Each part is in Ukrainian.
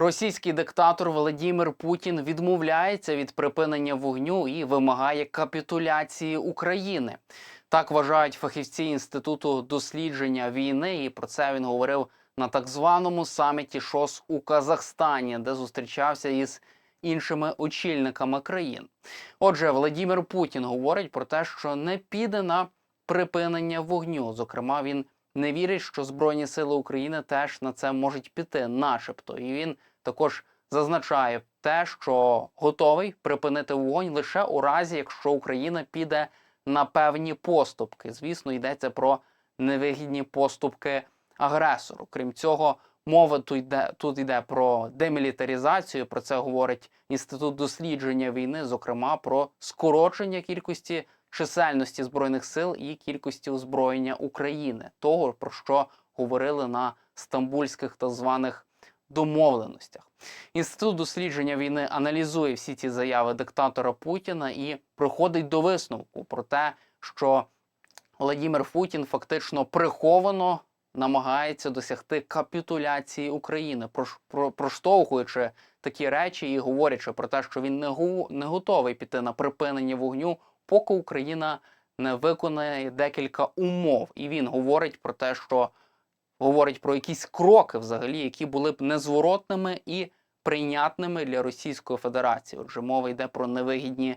Російський диктатор Володимир Путін відмовляється від припинення вогню і вимагає капітуляції України. Так вважають фахівці інституту дослідження війни, і про це він говорив на так званому саміті ШОС у Казахстані, де зустрічався із іншими очільниками країн. Отже, Володимир Путін говорить про те, що не піде на припинення вогню. Зокрема, він не вірить, що Збройні Сили України теж на це можуть піти, начебто. І він також зазначає те, що готовий припинити вогонь лише у разі, якщо Україна піде на певні поступки. Звісно, йдеться про невигідні поступки агресору. Крім цього, мова тут йде тут йде про демілітаризацію. Про це говорить інститут дослідження війни, зокрема про скорочення кількості чисельності збройних сил і кількості озброєння України, того про що говорили на стамбульських так званих домовленостях. Інститут дослідження війни аналізує всі ці заяви диктатора Путіна і приходить до висновку про те, що Володимир Путін фактично приховано намагається досягти капітуляції України, про- проштовхуючи такі речі і говорячи про те, що він не, гу- не готовий піти на припинення вогню, поки Україна не виконає декілька умов. І він говорить про те, що говорить про якісь кроки, взагалі, які були б незворотними і прийнятними для Російської Федерації. Отже, мова йде про невигідні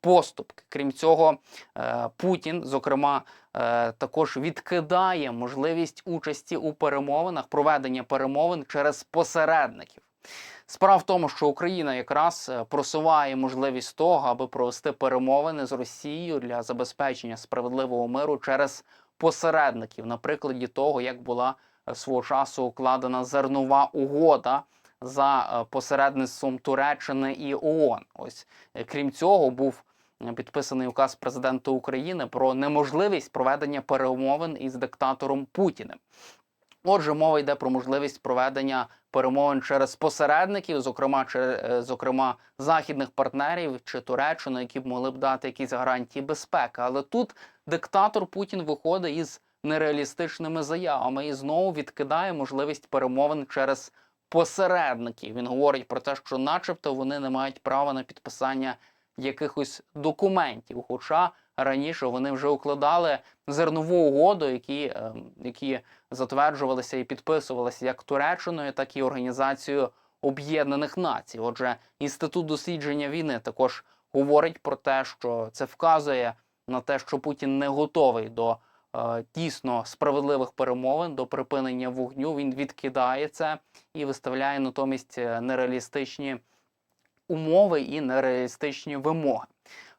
поступки. Крім цього, е, Путін, зокрема, е, також відкидає можливість участі у перемовинах, проведення перемовин через посередників. Справа в тому, що Україна якраз е, просуває можливість того, аби провести перемовини з Росією для забезпечення справедливого миру через посередників, на прикладі того, як була е, свого часу укладена зернова угода за е, посередництвом Туреччини і ООН. Ось е, крім цього, був підписаний указ президента України про неможливість проведення перемовин із диктатором Путіним. Отже, мова йде про можливість проведення перемовин через посередників, зокрема, чер- е, зокрема західних партнерів чи Туреччини, які б могли б дати якісь гарантії безпеки. Але тут диктатор Путін виходить із нереалістичними заявами і знову відкидає можливість перемовин через посередників. Він говорить про те, що, начебто, вони не мають права на підписання якихось документів. Хоча раніше вони вже укладали зернову угоду, які, ем, які затверджувалися і підписувалися як Туреччиною, так і Організацією Об'єднаних Націй. Отже, інститут дослідження війни також говорить про те, що це вказує на те, що Путін не готовий до е, дійсно справедливих перемовин, до припинення вогню. Він відкидає це і виставляє натомість е, нереалістичні умови і нереалістичні вимоги.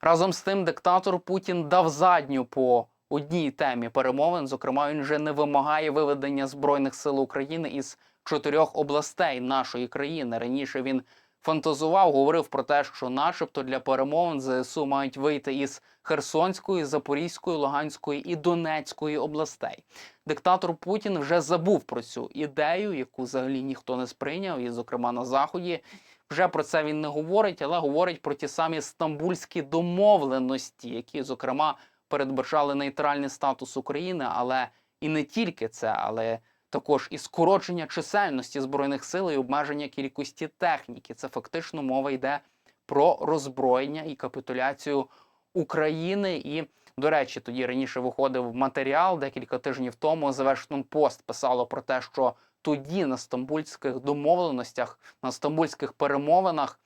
Разом з тим, диктатор Путін дав задню по одній темі перемовин. Зокрема, він вже не вимагає виведення збройних сил України із чотирьох областей нашої країни. Раніше він фантазував, говорив про те, що, начебто, для перемовин ЗСУ мають вийти із Херсонської, Запорізької, Луганської і Донецької областей. Диктатор Путін вже забув про цю ідею, яку взагалі ніхто не сприйняв, і, зокрема, на заході. Вже про це він не говорить, але говорить про ті самі стамбульські домовленості, які, зокрема, передбачали нейтральний статус України, але і не тільки це, але також і скорочення чисельності збройних сил і обмеження кількості техніки. Це фактично мова йде про роззброєння і капітуляцію України. І, до речі, тоді раніше виходив матеріал декілька тижнів тому. Washington Post писало про те, що тоді на стамбульських домовленостях, на стамбульських перемовинах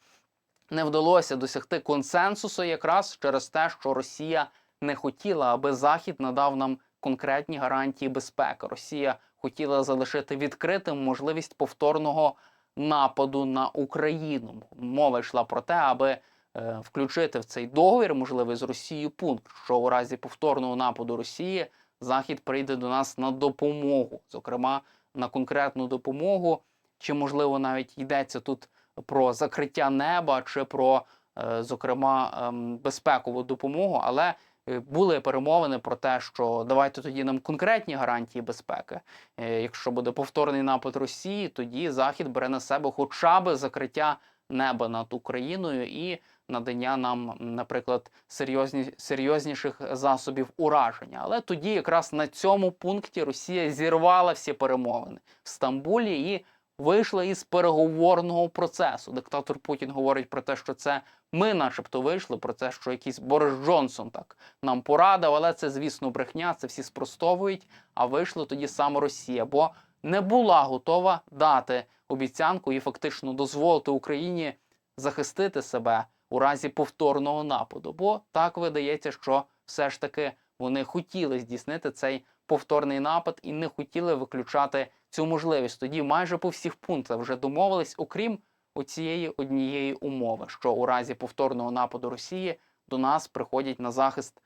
не вдалося досягти консенсусу якраз через те, що Росія не хотіла, аби Захід надав нам конкретні гарантії безпеки. Росія хотіла залишити відкритим можливість повторного нападу на Україну. Мова йшла про те, аби е, включити в цей договір, можливий з Росією, пункт, що у разі повторного нападу Росії Захід прийде до нас на допомогу, зокрема на конкретну допомогу, чи можливо навіть йдеться тут про закриття неба, чи про, е, зокрема, ем, безпекову допомогу, але е, були перемовини про те, що давайте тоді нам конкретні гарантії безпеки. Е, Якщо буде повторний напад Росії, тоді Захід бере на себе хоча б закриття неба над Україною і надання нам, наприклад, серйозні, серйозніших засобів ураження. Але тоді, якраз на цьому пункті, Росія зірвала всі перемовини в Стамбулі і вийшли із переговорного процесу. Диктатор Путін говорить про те, що це ми, начебто, вийшли про те, що якийсь Борис Джонсон так нам порадив, але це, звісно, брехня, це всі спростовують. А вийшла тоді саме Росія, бо не була готова дати обіцянку і фактично дозволити Україні захистити себе у разі повторного нападу. Бо так видається, що все ж таки вони хотіли здійснити цей повторний напад і не хотіли виключати цю можливість. Тоді майже по всіх пунктах вже домовились, окрім оцієї однієї умови, що у разі повторного нападу Росії до нас приходять на захист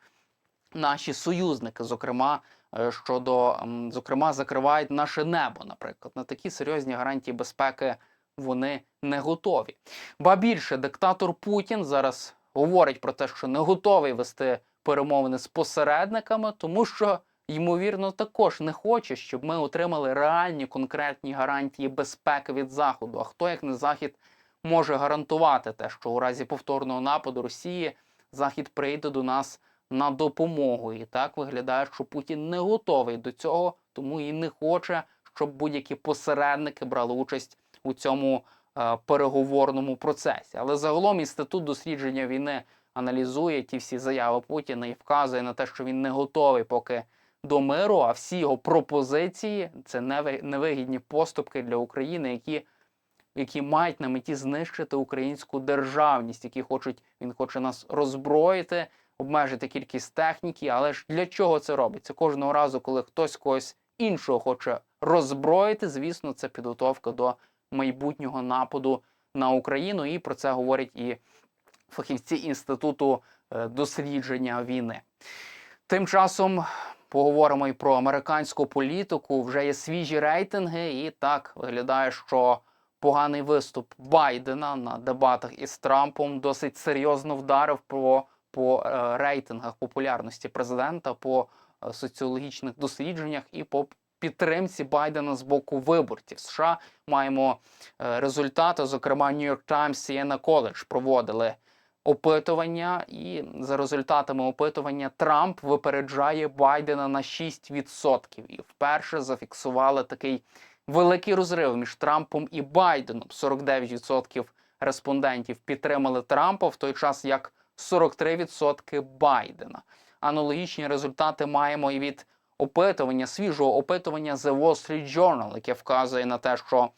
наші союзники, зокрема е, щодо зокрема закривають наше небо. Наприклад, на такі серйозні гарантії безпеки вони не готові. Ба більше диктатор Путін зараз говорить про те, що не готовий вести перемовини з посередниками, тому що ймовірно також не хоче, щоб ми отримали реальні конкретні гарантії безпеки від заходу. А хто як не захід може гарантувати те, що у разі повторного нападу Росії Захід прийде до нас на допомогу. І так виглядає, що Путін не готовий до цього, тому і не хоче, щоб будь-які посередники брали участь у цьому е, переговорному процесі. Але загалом інститут дослідження війни аналізує ті всі заяви Путіна і вказує на те, що він не готовий поки до миру, а всі його пропозиції це неви- невигідні поступки для України, які які мають на меті знищити українську державність, які хочуть він хоче нас роззброїти, обмежити кількість техніки. Але ж для чого це робиться? Кожного разу, коли хтось когось іншого хоче роззброїти, звісно, це підготовка до майбутнього нападу на Україну. І про це говорять і фахівці інституту е, дослідження війни. Тим часом поговоримо і про американську політику. Вже є свіжі рейтинги, і так виглядає, що поганий виступ Байдена на дебатах із Трампом досить серйозно вдарив по, по е, рейтингах популярності президента, по е, соціологічних дослідженнях і по підтримці Байдена з боку виборців. США маємо е, результати. Зокрема, New York Times, Siena College проводили опитування, і за результатами опитування Трамп випереджає Байдена на 6%. І вперше зафіксували такий великий розрив між Трампом і Байденом. 49% респондентів підтримали Трампа, в той час як 43% Байдена. Аналогічні результати маємо і від опитування, свіжого опитування The Wall Street Journal, яке вказує на те, що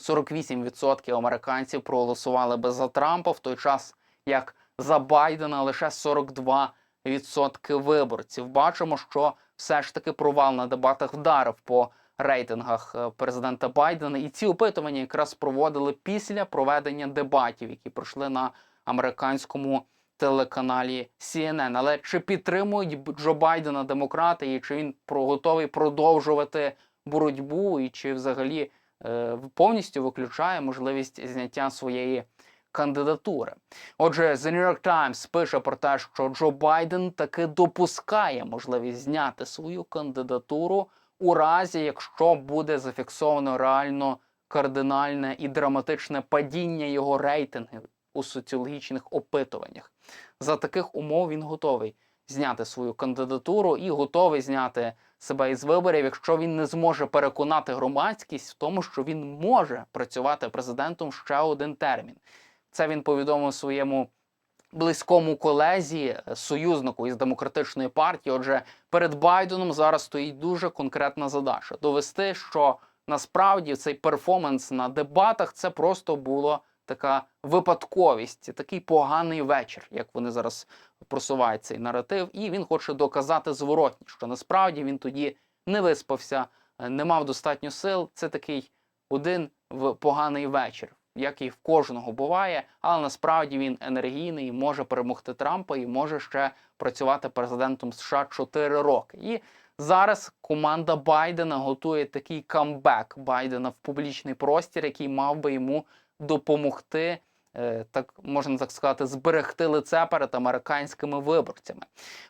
48% американців проголосували би за Трампа, в той час як за Байдена лише 42% виборців. Бачимо, що все ж таки провал на дебатах вдарив по рейтингах е, президента Байдена. І ці опитування якраз проводили після проведення дебатів, які пройшли на американському телеканалі CNN. Але чи підтримують Джо Байдена демократи, і чи він готовий продовжувати боротьбу, і чи взагалі е, повністю виключає можливість зняття своєї кандидатури? Отже, The New York Times пише про те, що Джо Байден таки допускає можливість зняти свою кандидатуру у разі, якщо буде зафіксовано реально кардинальне і драматичне падіння його рейтингів у соціологічних опитуваннях. За таких умов він готовий зняти свою кандидатуру і готовий зняти себе із виборів, якщо він не зможе переконати громадськість в тому, що він може працювати президентом ще один термін. Це він повідомив своєму близькому колезі, е, союзнику із демократичної партії. Отже, перед Байденом зараз стоїть дуже конкретна задача довести, що насправді цей перформанс на дебатах це просто було така випадковість, такий поганий вечір, як вони зараз просувають цей наратив, і він хоче доказати зворотні, що насправді він тоді не виспався, е, не мав достатньо сил. Це такий один в поганий вечір, як і в кожного буває, але насправді він енергійний, може перемогти Трампа і може ще працювати президентом США 4 роки. І зараз команда Байдена готує такий камбек Байдена в публічний простір, який мав би йому допомогти. е, Так можна так сказати, зберегти лице перед американськими виборцями.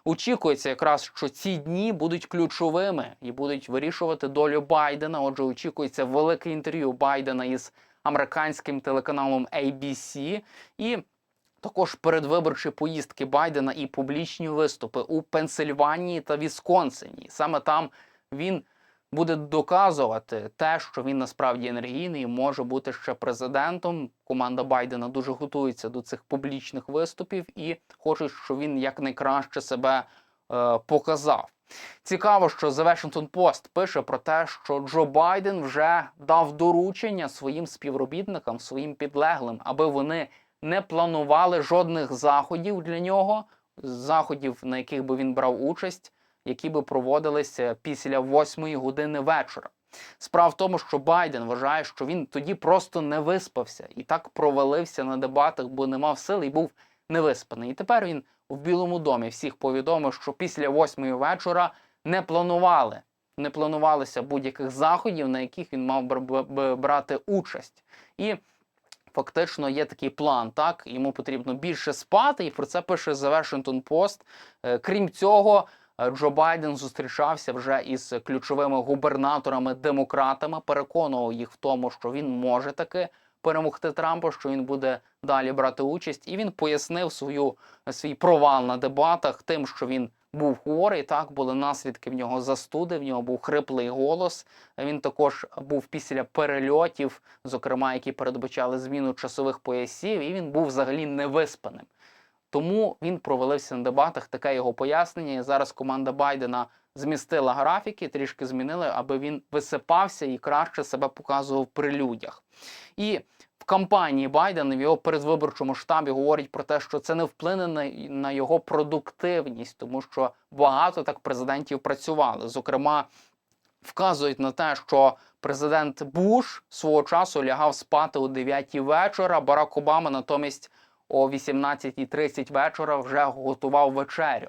Очікується якраз, що ці дні будуть ключовими і будуть вирішувати долю Байдена. Отже, очікується велике інтерв'ю Байдена із американським телеканалом ABC і також передвиборчі поїздки Байдена і публічні виступи у Пенсильванії та Вісконсині. Саме там він буде доказувати те, що він насправді енергійний і може бути ще президентом. Команда Байдена дуже готується до цих публічних виступів і хочуть, щоб він якнайкраще себе е, показав. Цікаво, що The Washington Post пише про те, що Джо Байден вже дав доручення своїм співробітникам, своїм підлеглим, аби вони не планували жодних заходів для нього, заходів, на яких би він брав участь, які би проводилися після 8 години вечора. Справа в тому, що Байден вважає, що він тоді просто не виспався і так провалився на дебатах, бо не мав сили і був невиспаний. І тепер він в Білому домі всіх повідомив, що після 8 вечора не планували, не планувалися будь-яких заходів, на яких він мав бр- б- брати участь. І фактично є такий план. Так йому потрібно більше спати, і про це пише The Washington Post. Е, Крім цього, Джо Байден зустрічався вже із ключовими губернаторами-демократами, переконував їх в тому, що він може таки перемогти Трампа, що він буде далі брати участь, і він пояснив свою свій провал на дебатах тим, що він був хворий. Так були наслідки в нього застуди, в нього був хриплий голос. Він також був після перельотів, зокрема, які передбачали зміну часових поясів, і він був взагалі невиспаним. Тому він провалився на дебатах. Таке його пояснення. Зараз команда Байдена змістила графіки, трішки змінили, аби він висипався і краще себе показував при людях. І в кампанії Байдена в його передвиборчому штабі говорять про те, що це не вплине на, на його продуктивність, тому що багато так президентів працювали. Зокрема, вказують на те, що президент Буш свого часу лягав спати о 9 вечора. Барак Обама натомість о 18.30 вечора вже готував вечерю.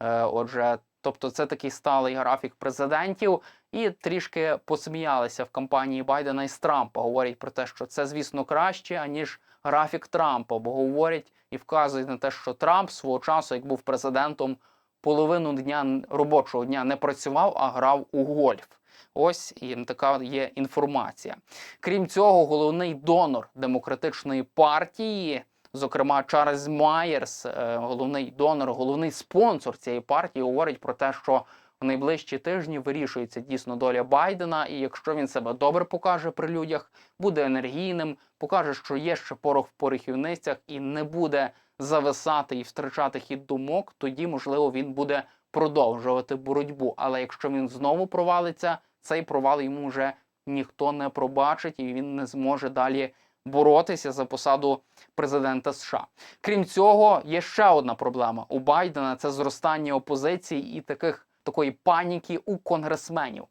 Е, Отже, тобто це такий сталий графік президентів. І трішки посміялися в кампанії Байдена із Трампа. Говорять про те, що це, звісно, краще, аніж графік Трампа, бо говорять і вказують на те, що Трамп свого часу, як був президентом, половину дня робочого дня не працював, а грав у гольф. Ось і така є інформація. Крім цього, головний донор демократичної партії, зокрема Чарльз Майерс, е, головний донор, головний спонсор цієї партії, говорить про те, що в найближчі тижні вирішується дійсно доля Байдена, і якщо він себе добре покаже при людях, буде енергійним, покаже, що є ще порох в порохівницях і не буде зависати і втрачати хід думок, тоді можливо він буде продовжувати боротьбу. Але якщо він знову провалиться, цей провал йому вже ніхто не пробачить, і він не зможе далі боротися за посаду президента США. Крім цього, є ще одна проблема у Байдена: це зростання опозиції і таких такої паніки у конгресменів,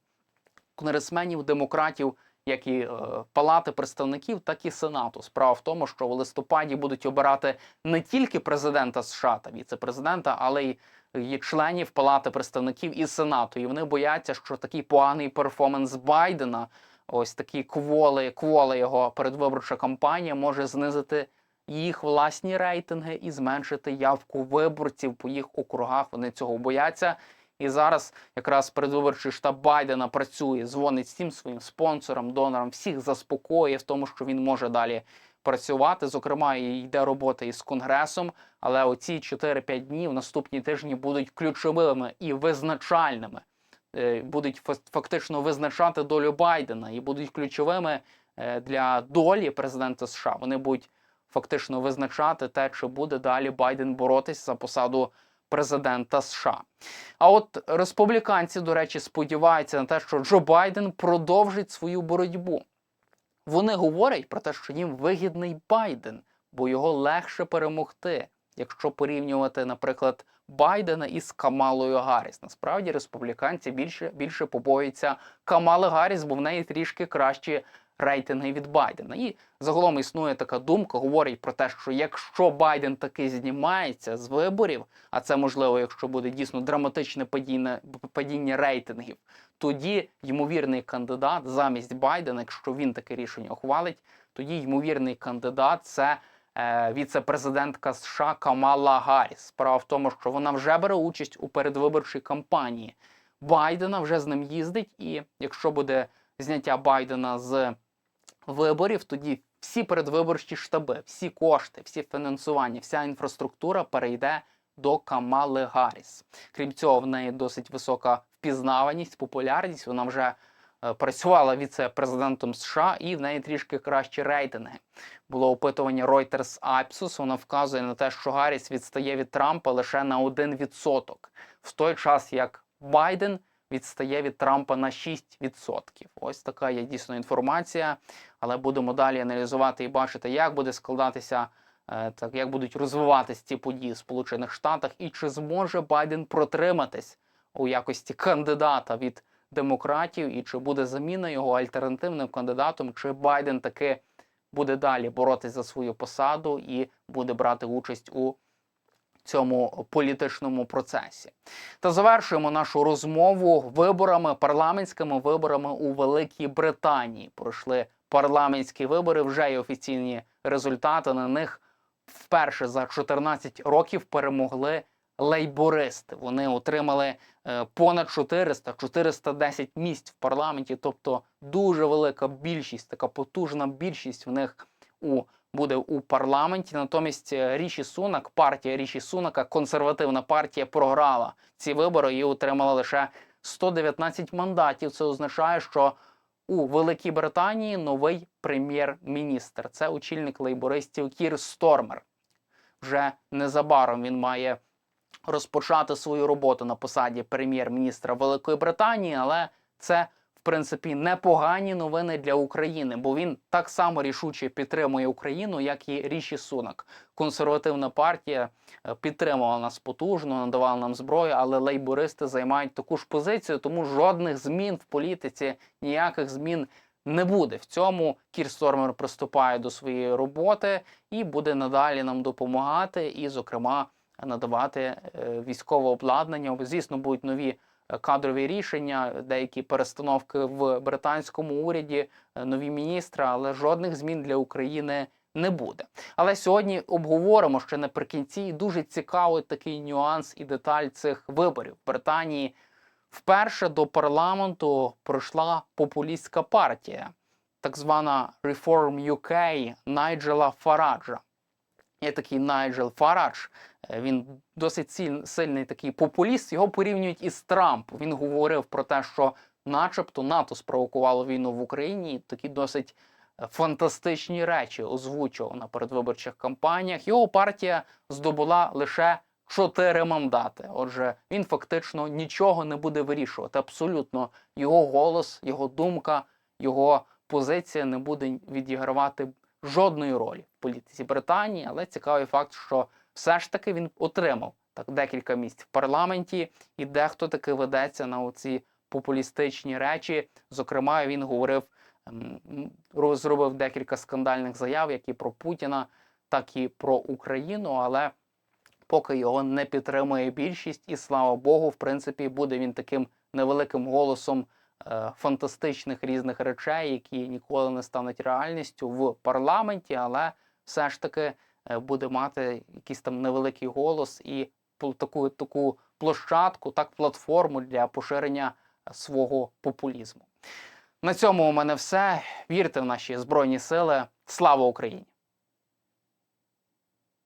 конгресменів, демократів, як і е, Палати представників, так і Сенату. Справа в тому, що в листопаді будуть обирати не тільки президента США та віце-президента, але й і членів Палати представників і Сенату. І вони бояться, що такий поганий перформанс Байдена, ось такі кволи, кволи його передвиборча кампанія може знизити їх власні рейтинги і зменшити явку виборців по їх округах. Вони цього бояться. І зараз якраз передвиборчий штаб Байдена працює, дзвонить всім своїм спонсорам, донорам, всіх заспокоює в тому, що він може далі працювати. Зокрема, і йде робота із конгресом. Але оці 4-5 днів наступні тижні будуть ключовими і визначальними. Е, Будуть фа- фактично визначати долю Байдена і будуть ключовими е, для долі президента США. Вони будуть фактично визначати те, чи буде далі Байден боротись за посаду президента США. А от республіканці, до речі, сподіваються на те, що Джо Байден продовжить свою боротьбу. Вони говорять про те, що їм вигідний Байден, бо його легше перемогти, якщо порівнювати, наприклад, Байдена із Камалою Гарріс. Насправді республіканці більше більше побоюються Камали Гарріс, бо в неї трішки кращі рейтинги від Байдена. І загалом існує така думка, говорить про те, що якщо Байден таки знімається з виборів, а це можливо, якщо буде дійсно драматичне падіння, падіння рейтингів, тоді ймовірний кандидат замість Байдена, якщо він таке рішення ухвалить, тоді ймовірний кандидат це віце-президентка США Камала Гарріс. Справа в тому, що вона вже бере участь у передвиборчій кампанії Байдена, вже з ним їздить, і якщо буде зняття Байдена з виборів, тоді всі передвиборчі штаби, всі кошти, всі фінансування, вся інфраструктура перейде до Камали Гарріс. Крім цього, в неї досить висока впізнаваність, популярність. Вона вже е, працювала віце-президентом США і в неї трішки кращі рейтинги. Було опитування Reuters Ipsos, Воно вказує на те, що Гарріс відстає від Трампа лише на 1%, в той час як Байден відстає від Трампа на 6%. Ось така є дійсно інформація. Але будемо далі аналізувати і бачити, як буде складатися, е, так як будуть розвиватися ці події в Сполучених Штатах, і чи зможе Байден протриматись у якості кандидата від демократів, і чи буде заміна його альтернативним кандидатом, чи Байден таки буде далі боротись за свою посаду і буде брати участь у цьому політичному процесі. Та завершуємо нашу розмову виборами, парламентськими виборами у Великій Британії. Пройшли парламентські вибори, вже є офіційні результати. На них вперше за 14 років перемогли лейбористи. Вони отримали е, понад 400, 410 місць в парламенті, тобто дуже велика більшість, така потужна більшість в них у буде у парламенті. Натомість е, Ріші Сунак, партія Ріші Сунака, консервативна партія, програла ці вибори і отримала лише 119 мандатів. Це означає, що у Великій Британії новий прем'єр-міністр. Це очільник лейбористів Кір Стормер. Вже незабаром він має розпочати свою роботу на посаді прем'єр-міністра Великої Британії, але це в принципі непогані новини для України, бо він так само рішуче підтримує Україну, як і Ріші Сунак. Консервативна партія е, підтримувала нас потужно, надавала нам зброю, але лейбористи займають таку ж позицію, тому жодних змін в політиці, ніяких змін. Не буде в цьому Кір Стормер приступає до своєї роботи і буде надалі нам допомагати, і, зокрема, надавати е, військове обладнання. Звісно, будуть нові е, кадрові рішення, деякі перестановки в британському уряді, е, нові міністри, але жодних змін для України не буде. Але сьогодні обговоримо ще наприкінці дуже цікавий такий нюанс і деталь цих виборів в Британії. Вперше до парламенту пройшла популістська партія, так звана Reform UK Найджела Фараджа. Є такий Найджел Фарадж. Він досить сильний такий популіст. Його порівнюють із Трампом. Він говорив про те, що, начебто, НАТО спровокувало війну в Україні. Такі досить е, фантастичні речі озвучував на передвиборчих кампаніях. Його партія здобула лише чотири мандати. Отже, він фактично нічого не буде вирішувати. Абсолютно його голос, його думка, його позиція не буде відігравати жодної ролі в політиці Британії. Але цікавий факт, що все ж таки він отримав так декілька місць в парламенті, і дехто таки ведеться на оці популістичні речі. Зокрема, він говорив, ем, м, роз- зробив декілька скандальних заяв, як і про Путіна, так і про Україну. Але поки його не підтримує більшість, і слава Богу, в принципі, буде він таким невеликим голосом е, фантастичних різних речей, які ніколи не стануть реальністю в парламенті, але все ж таки буде мати якийсь там невеликий голос і таку, таку площадку, так платформу для поширення е, свого популізму. На цьому у мене все. Вірте в наші збройні сили. Слава Україні!